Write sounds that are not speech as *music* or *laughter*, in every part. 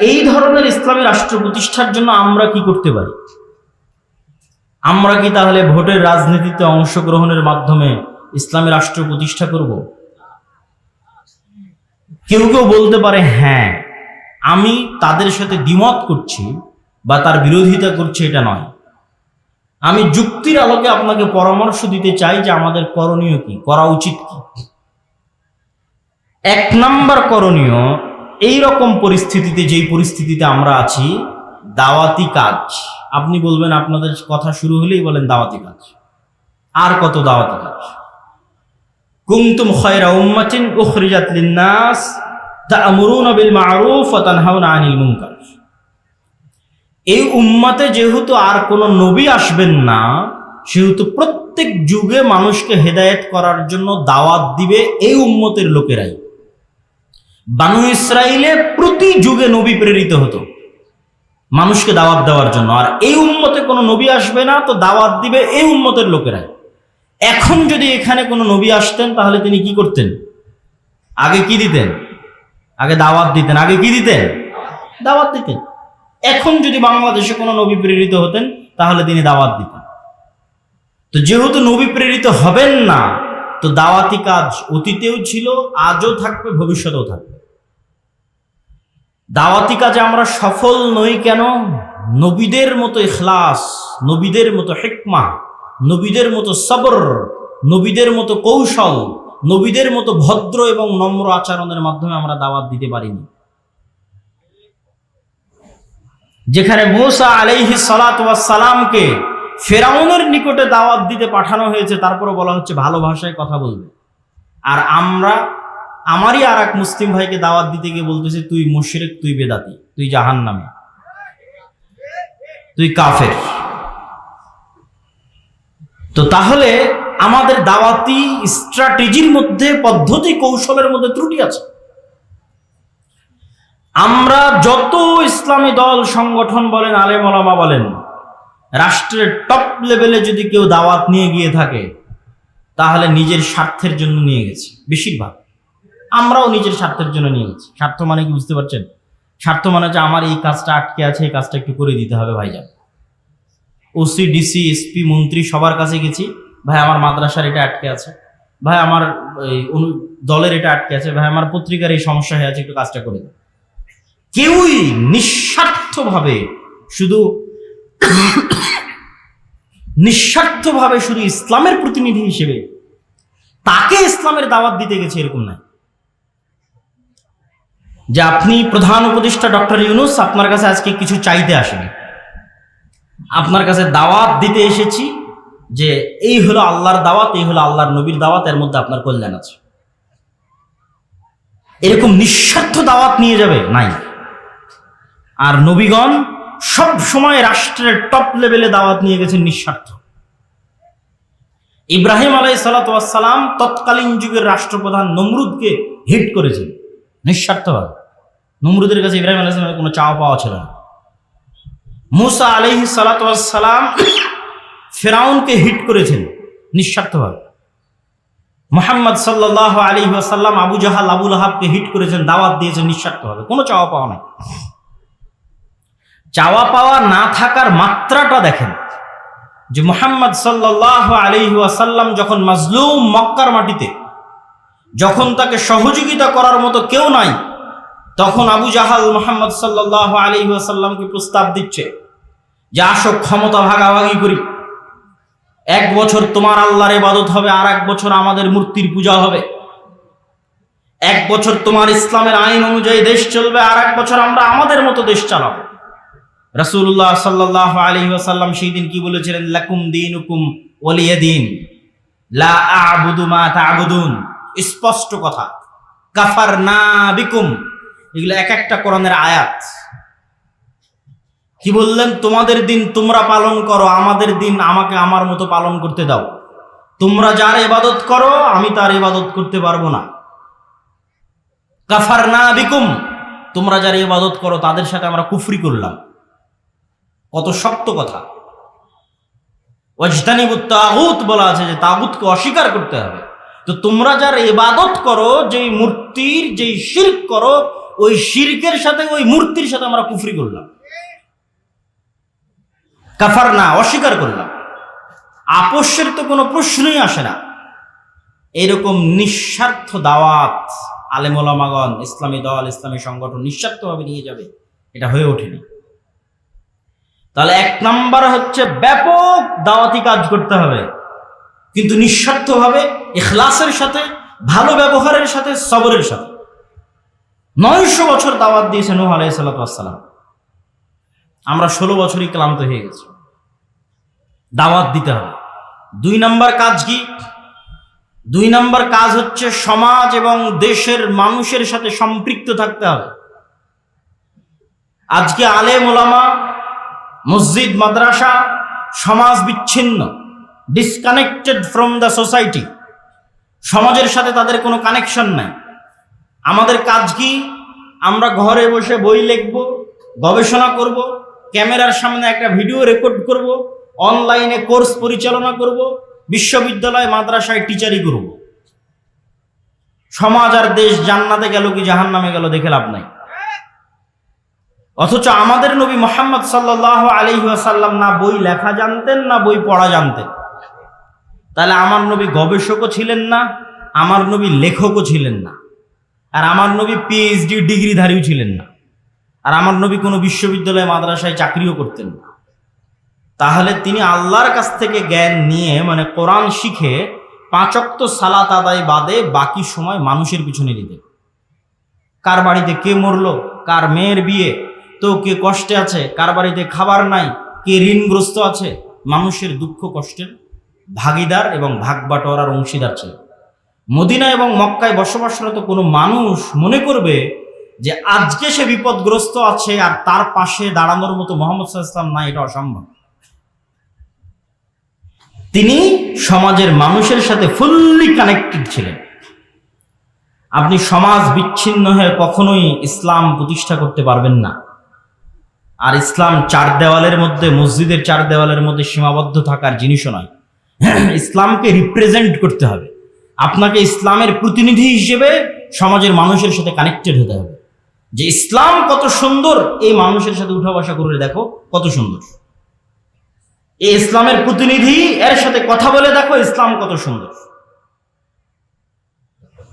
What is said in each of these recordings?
এই ধরনের ইসলামী রাষ্ট্র প্রতিষ্ঠার জন্য আমরা কি করতে পারি? আমরা কি তাহলে ভোটের রাজনীতিতে অংশগ্রহণের মাধ্যমে ইসলামী রাষ্ট্র প্রতিষ্ঠা করব? কেউ কেউ বলতে পারে হ্যাঁ আমি তাদের সাথে দ্বিমত করছি বা তার বিরোধিতা করছি এটা নয়। আমি যুক্তির আলোকে আপনাকে পরামর্শ দিতে চাই যে আমাদের করণীয় কি, করা উচিত কি? এক নাম্বার করণীয় এই রকম পরিস্থিতিতে, যেই পরিস্থিতিতে আমরা আছি, দাওয়াতি কাজ। আপনি বলবেন, আপনাদের কথা শুরু হলেই বলেন দাওয়াতি কাজ। আর কত দাওয়াতি কাজ? কুনতুম খায়রা উম্মাতিন উখরিজাত লিন-নাস তা'মুরুনা বিল মা'রুফ ওয়া তানহাউনা আনিল মুনকার। এই উম্মাতে যেহেতু আর কোনো নবী আসবেন না, সেহেতু প্রত্যেক যুগে মানুষকে হেদায়েত করার জন্য দাওয়াত দিবে এই উম্মতের লোকেরাই। বানু ইসরায়েলে প্রতি যুগে নবী প্রেরিত হতো। মানুষকে দাওয়াত দেওয়ার জন্য। আর এই উম্মতে কোনো নবী আসবে না, তো দাওয়াত দিবে এই উম্মতের লোকেরাই। এখন যদি এখানে কোনো নবী আসতেন, তাহলে তিনি কি করতেন? আগে কি দিতেন? আগে দাওয়াত দিতেন। আগে কি দিতেন? দাওয়াত দিতেন। এখন যদি বাংলাদেশে কোনো নবী প্রেরিত হতেন, তাহলে তিনি দাওয়াত দিতেন। তো যেহেতু নবী প্রেরিত হবেন না, তো দাওয়াতি কাজ অতীতেও ছিল, আজও থাকবে, ভবিষ্যতেও থাকবে। দাওয়াতি কাজে আমরা সফল নই কেন? নবীদের মতো ইখলাস, নবীদের মতো হেকমা, নবীদের মতো সবর, নবীদের মতো কৌশল, নবীদের মতো ভদ্র এবং নম্র আচরণের মাধ্যমে আমরা দাওয়াত দিতে পারিনি। যেখানে মৌসা আলাইহি সালামকে ফেরাউনের নিকটে দাওয়াত দিতে পাঠানো হয়েছে তারপরে বলা হচ্ছে ভালো ভাষায় কথা বলবে। আর আমরা আমারই আর এক মুসলিম ভাইকে দাওয়াত দিতে গিয়ে বলতেছে, তুই মুশরিক, তুই বেদাতি, তুই জাহান নামে তুই কাফের। তো তাহলে আমাদের দাওয়াতি স্ট্র্যাটেজির মধ্যে, পদ্ধতি, কৌশলের মধ্যে ত্রুটি আছে। আমরা যত ইসলামী দল, সংগঠন বলেন, আলেম ওলামা বলেন, রাষ্ট্রের টপ লেভেলে যদি কেউ দাওয়াত নিয়ে গিয়ে থাকে, তাহলে নিজের স্বার্থের জন্য নিয়ে গেছি, বেশিরভাগ। আমরাও নিজের স্বার্থের জন্য নিয়ে গেছি স্বার্থ মানে কি বুঝতে পারছেন? স্বার্থ মানে যে আমার এই কাজটা আটকে আছে, এই কাজটা একটু করে দিতে হবে ভাইজান। ওসি ডিসি এসপি মন্ত্রী সবার কাছে গেছি, ভাই আমার মাদ্রাসার এটা আটকে আছে, ভাই আমার এই দলের এটা আটকে আছে, ভাই আমার পত্রিকার এই সমস্যা হয়ে আছে, একটু কাজটা করে দাও কেউই নিঃস্বার্থভাবে শুধু নিঃস্বার্থভাবে শুধু ইসলামের প্রতিনিধি হিসেবে তাকে ইসলামের দাওয়াত দিতে গেছে এরকম নাই। যে আপনি প্রধান উপদেষ্টা ডক্টর ইউনুস, আপনার কাছে আজকে কিছু চাইতে আসেনি। আপনার কাছে দাওয়াত দিতে এসেছি যে এই হলো আল্লাহর দাওয়াত, এই হলো আল্লাহর নবীর দাওয়াত, এর মধ্যে আপনার কল্যাণ আছে। এরকম নিঃস্বার্থ দাওয়াত নিয়ে যাবে? নাই। আর নবীগণ সব সময় রাষ্ট্রের টপ লেভেলে দাওয়াত নিয়ে গেছেন নিঃস্বার্থ। ইব্রাহিম আলাই সালাতাম তৎকালীন যুগের রাষ্ট্রপ্রধান নমরুদকে হিট করেছেন, নিঃস্বার্থভাবে। নমরুদের কাছে ইব্রাহিম আলাইসালামের কোনো চাওয়া পাওয়া ছিল না। মুসা আলহি সালাতাম ফেরাউনকে হিট করেছেন নিঃস্বার্থভাবে। মোহাম্মদ সাল্লাহ আলী ওয়াসাল্লাম আবু জাহাল আবুল আহাবকে হিট করেছেন, দাওয়াত দিয়েছেন নিঃস্বার্থভাবে। কোনো চাওয়া পাওয়া নাই। চাওয়া পাওয়া না থাকার মাত্রাটা দেখেন যে মোহাম্মদ সাল্লাহ আলী ওয়াসাল্লাম যখন মাজলুম মক্কার মাটিতে, যখন তাকে সহযোগিতা করার মতো কেউ নাই তখন আবু জাহাল মোহাম্মদ সাল্লাহ আলী ওয়াসাল্লামকে প্রস্তাব দিচ্ছে যে আসো, ক্ষমতা ভাগাভাগি করি। এক বছর তোমার আল্লাহর ইবাদত হবে, আর এক বছর আমাদের মূর্তির পূজা হবে। এক বছর তোমার ইসলামের আইন অনুযায়ী দেশ চলবে, আর এক বছর আমরা আমাদের মতো দেশ চালাবো। রাসূলুল্লাহ সাল্লাহ আলী ওয়াসাল্লাম সেই দিন কি বলেছিলেন? লাকুম দিন হুকুম ওলিয়ে দিন লা আবুদু মা তাবুদুন। স্পষ্ট কথা। কাফার না বিকুম এগুলো এক একটা কোরআনের আয়াত। কি বললেন? তোমাদের দিন তোমরা পালন করো, আমাদের দিন আমাকে আমার মতো পালন করতে দাও। তোমরা যার ইবাদত করো, আমি তার ইবাদত করতে পারব না। কাফার না বিকুম। তোমরা যার ইবাদত করো, তাদের সাথে আমরা কুফরি করলাম। কত শক্ত কথা। ওয়াজতানিবুত তাগুত বলা আছে যে তাগুতকে অস্বীকার করতে হবে। তো তোমরা যার ইবাদত করো, যেই মূর্তির, যেই শিরক করো ওই শিরকের সাথে ওই মূর্তির সাথে আমরা কুফরি করলাম। কাফার না অস্বীকার করলাম। আপোষের তো কোনো প্রশ্নই আসে না। এরকম নিঃস্বার্থ দাওয়াত আলেমোলামাগন ইসলামী দল, ইসলামী সংগঠন নিঃস্বার্থভাবে নিয়ে যাবে, এটা হয়ে ওঠেনি। তাহলে এক নাম্বার হচ্ছে ব্যাপক দাওয়াতি কাজ করতে হবে। কিন্তু নিঃস্বার্থভাবে এখলাসের সাথে, ভালো ব্যবহারের সাথে, সবরের সাথে। নয়শো বছর দাওয়াত দিয়েছে নূহ আলাই সাল্লাম আমরা ষোলো বছরই ক্লান্ত হয়ে গেছি। দাওয়াত দিতে হবে। দুই নাম্বার কাজ কি? দুই নাম্বার কাজ হচ্ছে সমাজ এবং দেশের মানুষের সাথে সম্পৃক্ত থাকতে হবে। আজকে আলেম ওলামা, মসজিদ, মাদ্রাসা সমাজ বিচ্ছিন্ন ডিসকানেক্টেড ফ্রম দ্য সোসাইটি সমাজের সাথে তাদের কোনো কানেকশন নাই। আমাদের কাজ কি? আমরা ঘরে বসে বই লিখব, গবেষণা করব, ক্যামেরার সামনে একটা ভিডিও রেকর্ড করব, অনলাইনে কোর্স পরিচালনা করব, বিশ্ববিদ্যালয়, মাদ্রাসায় টিচারই করব। সমাজ আর দেশ জান্নাতে গেল কি জাহান নামে গেল দেখে লাভ নাই। অথচ আমাদের নবী মোহাম্মদ সাল্লাহ আলহিহাসাল্লাম না বই লেখা জানতেন, না বই পড়া জানতেন। তাহলে আমার নবী গবেষকও ছিলেন না, আমার নবী লেখকও ছিলেন না। আর আমার নবী পিএইচডি ডিগ্রিধারীও ছিলেন না। আর আমার নবী কোনো বিশ্ববিদ্যালয় মাদ্রাসায় চাকরিও করতেন না। তাহলে তিনি আল্লাহর কাছ থেকে জ্ঞান নিয়ে মানে কোরআন শিখে পাঁচক্ত সালাত আদায় বাদে বাকি সময় মানুষের পিছনে দিতেন। কার বাড়িতে কে মরলো, কার মেয়ের বিয়ে, তো কে কষ্টে আছে, কার বাড়িতে খাবার নাই, কে ঋণগ্রস্ত আছে, মানুষের দুঃখ কষ্টের ভাগিদার এবং ভাগ বাটোয়ারার অংশীদার ছিল মদিনা এবং মক্কায় বসবাসরত কোনো মানুষ মনে করবে যে আজকে সে বিপদগ্রস্ত আছে আর তার পাশে দাঁড়ানোর মতো মোহাম্মদ ইসলাম না এটা অসম্ভব। তিনি সমাজের মানুষের সাথে ফুললি কানেক্টেড ছিলেন। আপনি সমাজ বিচ্ছিন্ন হয়ে কখনোই ইসলাম প্রতিষ্ঠা করতে পারবেন না। আর ইসলাম চার দেওয়ালের মধ্যে, মসজিদের চার দেওয়ালের মধ্যে সীমাবদ্ধ থাকার জিনিসও নয়। *clears throat* ইসলামকে রিপ্রেজেন্ট করতে হবে। আপনাকে ইসলামের প্রতিনিধি হিসেবে সমাজের মানুষের সাথে কানেক্টেড হতে হবে। যে ইসলাম কত সুন্দর, এই মানুষের সাথে উঠা বসা করে দেখো কত সুন্দর। এই ইসলামের প্রতিনিধি, এর সাথে কথা বলে দেখো ইসলাম কত সুন্দর।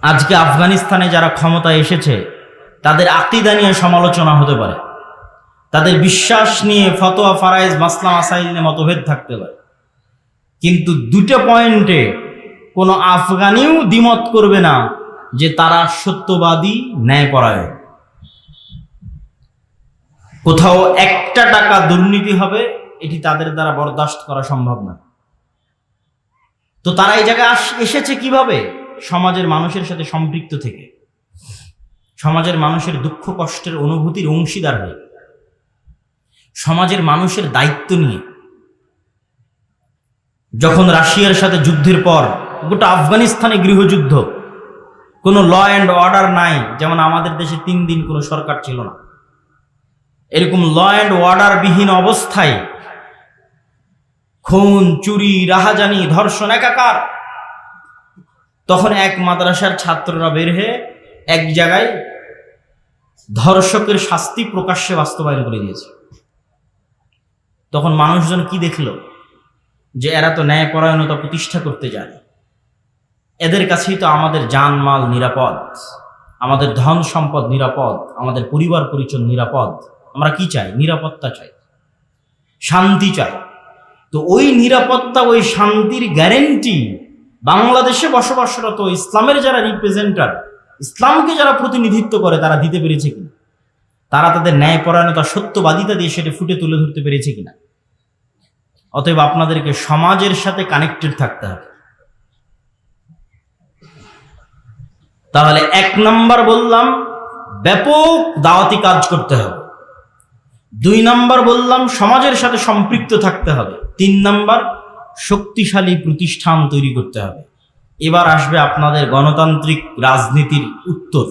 আজকে আফগানিস্তানে যারা ক্ষমতায় এসেছে, তাদের আকিদা নিয়ে সমালোচনা হতে পারে। তাদের বিশ্বাস নিয়ে ফতোয়া ফারাইজ মাসলাম, আসাইল নিয়ে মতভেদ থাকতে পারে। কিন্তু দুটো পয়েন্টে কোনো আফগানিও দ্বিমত করবে না যে তারা সত্যবাদী ন্যায় ন্যায়পরায়ণ। কোথাও একটা টাকা দুর্নীতি হবে, এটি তাদের দ্বারা বরদাস্ত করা সম্ভব না। তো তারা এই জায়গায় এসেছে কীভাবে? সমাজের মানুষের সাথে সম্পৃক্ত থেকে। সমাজের মানুষের দুঃখ কষ্টের অনুভূতির অংশীদার হয়ে। সমাজের মানুষের দায়িত্ব নিয়ে। যখন রাশিয়ার সাথে যুদ্ধের পর গোটা আফগানিস্তানে গৃহযুদ্ধ। কোনো ল অ্যান্ড অর্ডার নাই, যেমন আমাদের দেশে তিন দিন কোনো সরকার ছিল না। এরকম ল অ্যান্ড অর্ডার বিহীন অবস্থায় খুন, চুরি, রাহাজানি, ধর্ষণ একাকার। তখন এক মাদ্রাসার ছাত্ররা বের হয়ে এক জায়গায় ধর্ষকের শাস্তি প্রকাশ্যে বাস্তবায়ন করে দিয়েছে। তখন মানুষজন কি দেখল? যে এরা তো ন্যায়পরায়ণতা প্রতিষ্ঠা করতে যায় এদের কাছেই তো আমাদের জানমাল নিরাপদ, আমাদের ধন সম্পদ নিরাপদ, আমাদের পরিবার পরিচয় নিরাপদ। আমরা কি চাই? নিরাপত্তা চাই, শান্তি চাই। তো ওই নিরাপত্তা, ওই শান্তির গ্যারেন্টি বাংলাদেশে বসবাসরত ইসলামের যারা রিপ্রেজেন্টার ইসলামকে যারা প্রতিনিধিত্ব করে, তারা দিতে পেরেছে কিনা? তারা তাদের ন্যায়পরায়ণতা, সত্যবাদিতা দিয়ে সেটা ফুটে তুলে ধরতে পেরেছে কিনা? অতএব আপনাদেরকে সমাজের সাথে কানেক্টেড থাকতে হবে। তাহলে এক নাম্বার বললাম, ব্যাপক দাওয়াতি কাজ করতে হবে। দুই নাম্বার বললাম, সমাজের সাথে সম্পৃক্ত থাকতে হবে। তিন নাম্বার, শক্তিশালী প্রতিষ্ঠান তৈরি করতে হবে। এবার আসবে আপনাদের গণতান্ত্রিক রাজনীতির উত্তর।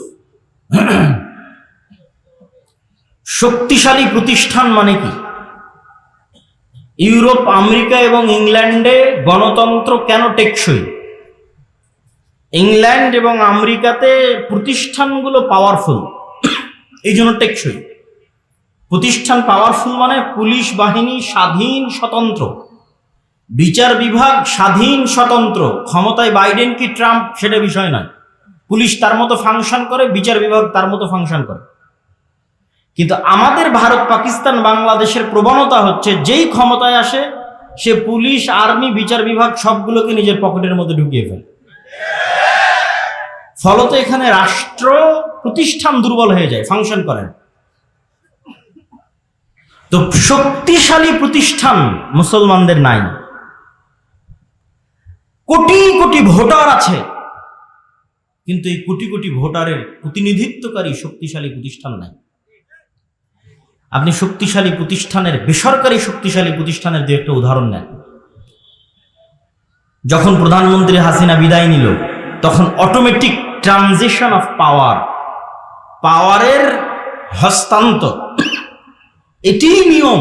শক্তিশালী প্রতিষ্ঠান মানে কি? ইউরোপ, আমেরিকা এবং ইংল্যান্ডে গণতন্ত্র কেন টেকসই? ইংল্যান্ড এবং আমেরিকাতে প্রতিষ্ঠানগুলো পাওয়ারফুল এই জন্য টেকসই। প্রতিষ্ঠান পাওয়ারফুল মানে পুলিশ বাহিনী স্বাধীন, স্বতন্ত্র। বিচার বিভাগ স্বাধীন, স্বতন্ত্র। ক্ষমতায় বাইডেন কি ট্রাম্প, সেটা বিষয় নয়। পুলিশ তার মতো ফাংশন করে, বিচার বিভাগ তার মতো ফাংশন করে। কিন্তু আমাদের ভারত, পাকিস্তান, বাংলাদেশের প্রবণতা হচ্ছে, যেই ক্ষমতায় আসে, সে পুলিশ, আর্মি, বিচার বিভাগ সবগুলোকে নিজের পকেটের মধ্যে ঢুকিয়ে ফেলে। ফলত এখানে রাষ্ট্র প্রতিষ্ঠান দুর্বল হয়ে যায় ফাংশন করেন। তো শক্তিশালী প্রতিষ্ঠান মুসলমানদের নাই। কোটি কোটি ভোটার আছে, কিন্তু এই কোটি কোটি ভোটারের প্রতিনিধিত্বকারী শক্তিশালী প্রতিষ্ঠান নাই। আপনি শক্তিশালী প্রতিষ্ঠানের, বেসরকারি শক্তিশালী প্রতিষ্ঠানের দু একটা উদাহরণ নেন। যখন প্রধানমন্ত্রী হাসিনা বিদায় নিল, তখন অটোমেটিক ট্রানজিশন অফ পাওয়ার পাওয়ারের হস্তান্তর। এটিই নিয়ম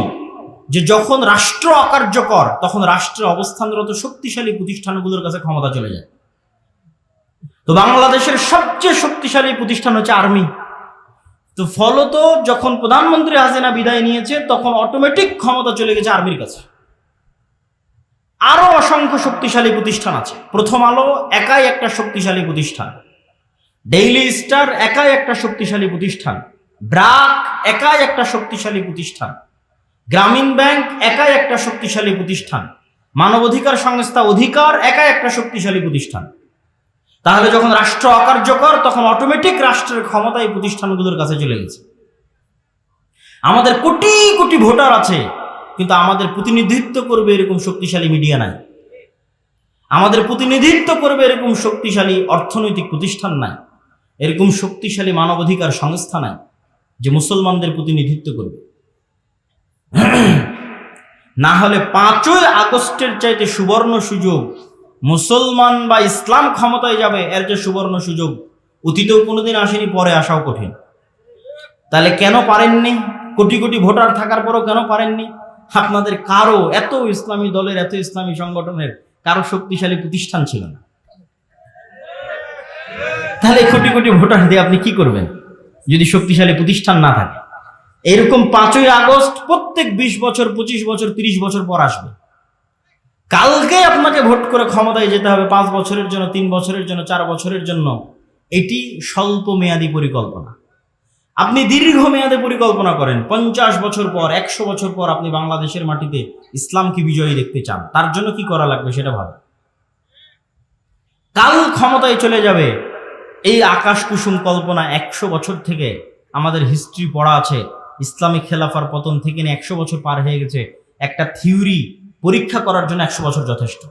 যে যখন রাষ্ট্র অকার্যকর, তখন রাষ্ট্রের অবস্থানরত শক্তিশালী প্রতিষ্ঠানগুলোর কাছে ক্ষমতা চলে যায়। তো বাংলাদেশের সবচেয়ে শক্তিশালী প্রতিষ্ঠান হচ্ছে আর্মি। তো ফলত যখন প্রধানমন্ত্রী হাসিনা বিদায় নিয়েছে, তখন অটোমেটিক ক্ষমতা চলে গেছে আর্মির কাছে। আরও অসংখ্য শক্তিশালী প্রতিষ্ঠান আছে। প্রথম আলো, একাই একটা শক্তিশালী প্রতিষ্ঠান। ডেইলি স্টার একাই একটা শক্তিশালী প্রতিষ্ঠান। ব্রাক একাই একটা শক্তিশালী প্রতিষ্ঠান। গ্রামীণ ব্যাংক একাই একটা শক্তিশালী প্রতিষ্ঠান। মানবাধিকার সংস্থা অধিকার একাই একটা শক্তিশালী প্রতিষ্ঠান। তাহলে যখন রাষ্ট্র অকার্যকর, তখন অটোমেটিক রাষ্ট্রের ক্ষমতা এই প্রতিষ্ঠানগুলোর কাছে চলে গেছে। আমাদের কোটি কোটি ভোটার আছে, কিন্তু আমাদের প্রতিনিধিত্ব করবে এরকম শক্তিশালী মিডিয়া নাই। আমাদের প্রতিনিধিত্ব করবে এরকম শক্তিশালী অর্থনৈতিক প্রতিষ্ঠান নাই। এরকম শক্তিশালী মানবাধিকার সংস্থা নাই যে মুসলমানদের প্রতিনিধিত্ব করবে। না হলে পাঁচই আগস্টের চাইতে সুবর্ণ সুযোগ মুসলমান বা ইসলাম ক্ষমতায় যাবে, এর যে সুবর্ণ সুযোগ, অতীতেও কোনোদিন আসেনি, পরে আসাও কঠিন। তাহলে কেন পারেননি? কোটি কোটি ভোটার থাকার পরও কেন পারেননি? আপনাদের কারও, এত ইসলামী দলের, এত ইসলামী সংগঠনের কারও শক্তিশালী প্রতিষ্ঠান ছিল না। তাহলে কোটি কোটি ভোটার দিয়ে আপনি কি করবেন? যদি শক্তিশালী প্রতিষ্ঠান না থাকে। এরকম পাঁচই আগস্ট প্রত্যেক বিশ বছর, পঁচিশ বছর, তিরিশ বছর পর আসবে। কালকে আপনাকে ভোট করে ক্ষমতায় যেতে হবে পাঁচ বছরের জন্য, তিন বছরের জন্য, চার বছরের জন্য। এটি স্বল্প মেয়াদী পরিকল্পনা। আপনি দীর্ঘ মেয়াদে পরিকল্পনা করেন। পঞ্চাশ বছর পর, একশো বছর পর আপনি বাংলাদেশের মাটিতে ইসলামকে বিজয়ী দেখতে চান। তার জন্য কি করা লাগবে সেটা ভাবে কাল ক্ষমতায় চলে যাবে। এই আকাশ কুসুম কল্পনা একশো বছর থেকে আমাদের হিস্ট্রি পড়া আছে। ইসলামিক খেলাফার পতন থেকে নিয়ে একশো বছর পার হয়ে গেছে। একটা থিওরি পরীক্ষা করার জন্য একশো বছর যথেষ্ট।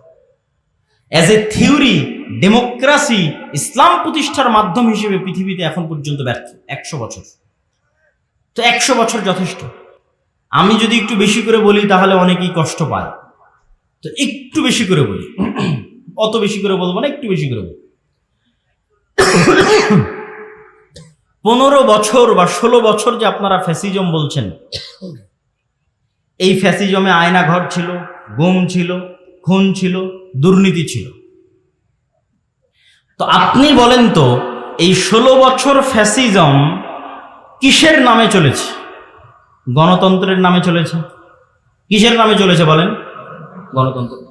অ্যাজ এ থিওরি ডেমোক্রাসি ইসলাম প্রতিষ্ঠার মাধ্যম হিসেবে পৃথিবীতে এখন পর্যন্ত ব্যর্থ। একশো বছর। তো একশো বছর যথেষ্ট। আমি যদি একটু বেশি করে বলি, তাহলে অনেকেই কষ্ট পায়। তো একটু বেশি করে বলি। অত বেশি করে বলব না, একটু বেশি করে বলি। পনেরো বছর বা ষোলো বছর যে আপনারা ফ্যাসিজম বলছেন, এই ফ্যাসিজমে আয়না ঘর ছিল গুম ছিল, খুন ছিল, দুর্নীতি ছিল। তো আপনি বলেন তো, এই ষোলো বছর ফ্যাসিজম কিসের নামে চলেছে? গণতন্ত্রের নামে চলেছে? কিসের নামে চলেছে বলেন? গণতন্ত্র।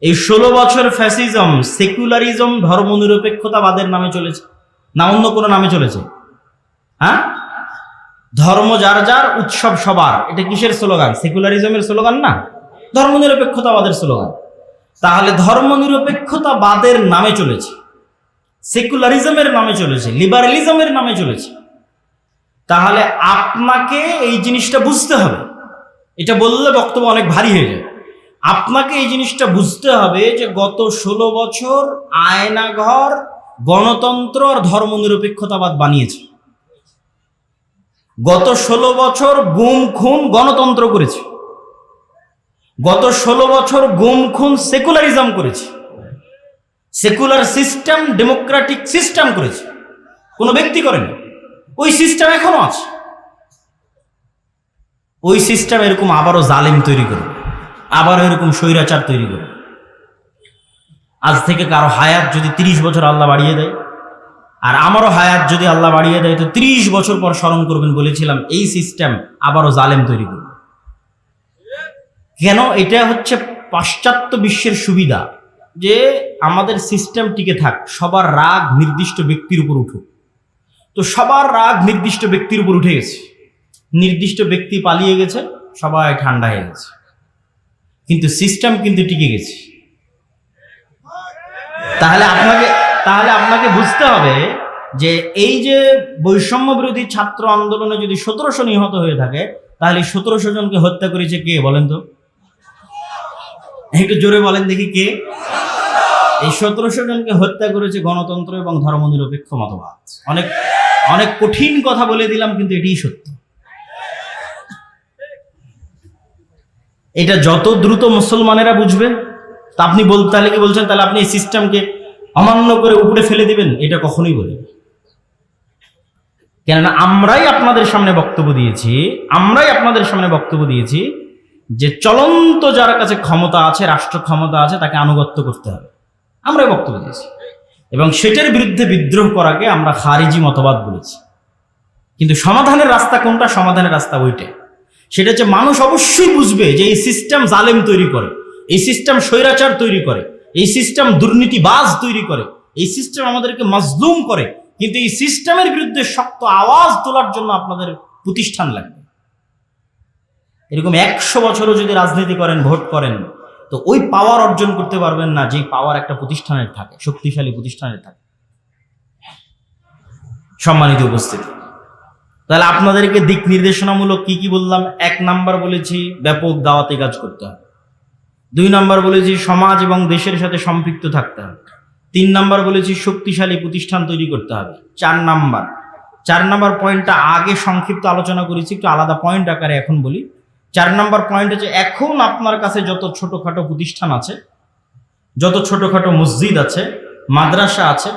এই ষোলো বছর ফ্যাসিজম, সেকুলারিজম ধর্মনিরপেক্ষতাবাদের নামে চলেছে। না, অন্য কোনো নামে চলেছে। হ্যাঁ? ধর্ম যার যার, উৎসব সবার। এটা কিসের স্লোগান? সেকুলারিজমের স্লোগান না? ধর্মনিরপেক্ষতাবাদের স্লোগান। তাহলে ধর্মনিরপেক্ষতাবাদের নামে চলেছে। সেকুলারিজমের নামে চলেছে। লিবারালিজমের নামে চলেছে। তাহলে আপনাকে এই জিনিসটা বুঝতে হবে। এটা বললে বক্তব্য অনেক ভারী হয়ে যায়। আপনাকে এই জিনিসটা বুঝতে হবে যে গত ষোলো বছর আয়নাঘর, গণতন্ত্র আর ধর্মনিরপেক্ষতাবাদ বানিয়েছে। গত ষোলো বছর গুম, খুন, গণতন্ত্র করেছে। গত ষোলো বছর গুম, খুন, সেকুলারিজম করেছে। সেকুলার সিস্টেম ডেমোক্রেটিক সিস্টেম করেছে। কোনো ব্যক্তি করেনি। ওই সিস্টেম এখনও আছে। ওই সিস্টেম এরকম আবারও জালিম তৈরি করবে আবারও এরকম স্বৈরাচার তৈরি করবে আজ থেকে কারও হায়াত যদি তিরিশ বছর আল্লাহ বাড়িয়ে দেয়, আর আমারও হায়াত যদি আল্লাহ বাড়িয়ে দেয়, তো ত্রিশ বছর পর স্মরণ করবেন, বলেছিলাম, এই সিস্টেম আবারও জালেম তৈরি করবে। কেন? এটা হচ্ছে পাশ্চাত্য বিশ্বের সুবিধা যে আমাদের সিস্টেম টিকে থাক, সবার রাগ নির্দিষ্ট ব্যক্তির উপর উঠুক। তো সবার রাগ নির্দিষ্ট ব্যক্তির উপর উঠে গেছে। নির্দিষ্ট ব্যক্তি পালিয়ে গেছে, সবাই ঠান্ডা হয়ে গেছে। কিন্তু সিস্টেম কিন্তু টিকে গেছে। তাহলে আপনাকে তাহলে আপনাকে বুঝতে হবে যে এই যে বৈষম্য বিরোধী ছাত্র আন্দোলনে যদি সতেরোশো নিহত হয়ে থাকে তাহলে সতেরোশো জনকে হত্যা করেছে কে বলেন তো? একটু জোরে বলেন দেখি কে। এই সতেরোশো জনকে হত্যা করেছে গণতন্ত্র এবং ধর্ম ধর্মনিরপেক্ষ মতবাদ। অনেক অনেক কঠিন কথা বলে দিলাম কিন্তু এটিই সত্য। এটা যত দ্রুত মুসলমানেরা বুঝবে, তা আপনি বল, তাহলে কি বলছেন? তাহলে আপনি এই সিস্টেমকে অমান্য করে উপরে ফেলে দিবেন? এটা কখনোই বলেন কেননা আমরাই আপনাদের সামনে বক্তব্য দিয়েছি, আমরাই আপনাদের সামনে বক্তব্য দিয়েছি যে চলন্ত যার কাছে ক্ষমতা আছে, রাষ্ট্র ক্ষমতা আছে, তাকে আনুগত্য করতে হবে। আমরাই বক্তব্য দিয়েছি। এবং সেটার বিরুদ্ধে বিদ্রোহ করাকে আমরা খারিজি মতবাদ বলেছি। কিন্তু সমাধানের রাস্তা কোনটা? সমাধানের রাস্তা ওইটাই। সেটা হচ্ছে মানুষ অবশ্যই বুঝবে যে এই সিস্টেম জালেম তৈরি করে, এই সিস্টেম স্বৈরাচার তৈরি করে, এই সিস্টেম দুর্নীতিবাজ তৈরি করে, এই সিস্টেম আমাদেরকে মজলুম করে, কিন্তু এই সিস্টেমের বিরুদ্ধে শক্ত আওয়াজ তোলার জন্য আপনাদের প্রতিষ্ঠান লাগবে। এরকম একশো বছরও যদি রাজনীতি করেন, ভোট করেন, তো ওই পাওয়ার অর্জন করতে পারবেন না যেই পাওয়ার একটা প্রতিষ্ঠানের থাকে, শক্তিশালী প্রতিষ্ঠানের থাকে। সম্মানিত উপস্থিতি। তাহলে আপনাদেরকে দিক নির্দেশনামূলক কি কি বললাম? এক নাম্বার বলেছি ব্যাপক দাওয়াতে কাজ করতে হবে। দুই নাম্বার বলেছি সমাজ এবং দেশের সাথে সম্পৃক্ত থাকতে হবে। তিন নাম্বার বলেছি শক্তিশালী প্রতিষ্ঠান তৈরি করতে হবে। চার নাম্বার। চার নাম্বার পয়েন্টটা আগে সংক্ষিপ্ত আলোচনা করেছি, একটু আলাদা পয়েন্ট আকারে এখন বলি। চার নাম্বার পয়েন্ট হচ্ছে এখন আপনার কাছে যত ছোটোখাটো প্রতিষ্ঠান আছে, যত ছোটোখাটো মসজিদ আছে, মাদ্রাসা আছে,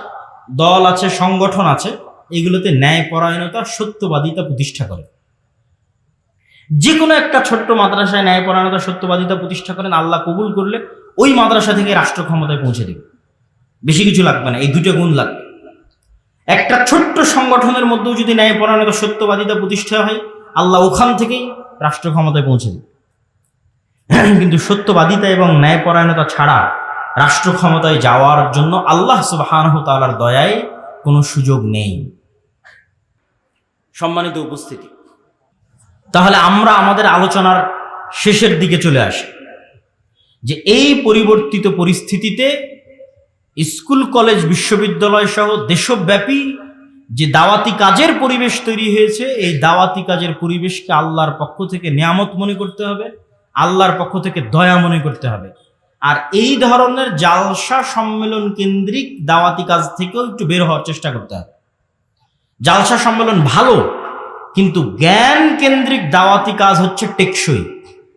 দল আছে, সংগঠন আছে এগুলোতে ন্যায়পরায়ণতা সত্যবাদিতা প্রতিষ্ঠা করে। যে কোনো একটা ছোট্ট মাদ্রাসায় ন্যায়পরায়ণতা সত্যবাদিতা প্রতিষ্ঠা করেন, আল্লাহ কবুল করলে ওই মাদ্রাসা থেকে রাষ্ট্র ক্ষমতায় পৌঁছে দেবে। বেশি কিছু লাগবে না, এই দুটো গুণ লাগবে। একটা ছোট্ট সংগঠনের মধ্যেও যদি ন্যায়পরায়ণতা সত্যবাদিতা প্রতিষ্ঠা হয়, আল্লাহ ওখান থেকেই রাষ্ট্র ক্ষমতায় পৌঁছে দেবে। কিন্তু সত্যবাদিতা এবং ন্যায়পরায়ণতা ছাড়া রাষ্ট্র ক্ষমতায় যাওয়ার জন্য আল্লাহ সুবাহ তালার দয়ায় কোনো সুযোগ নেই। সম্মানিত উপস্থিতি। তাহলে আমরা আমাদের আলোচনার শেষের দিকে চলে আসি। যে এই পরিবর্তিত পরিস্থিতিতে স্কুল, কলেজ, বিশ্ববিদ্যালয় সহ দেশব্যাপী যে দাওয়াতি কাজের পরিবেশ তৈরি হয়েছে, এই দাওয়াতি কাজের পরিবেশকে আল্লাহর পক্ষ থেকে নিয়ামত মনে করতে হবে, আল্লাহর পক্ষ থেকে দয়া মনে করতে হবে। আর এই ধরনের জালসা সম্মেলন কেন্দ্রিক দাওয়াতি কাজ থেকেও একটু বের হওয়ার চেষ্টা করতে হবে। জালসা সম্মেলন ভালো কিন্তু জ্ঞান কেন্দ্রিক দাওয়াতি কাজ হচ্ছে টেকসই।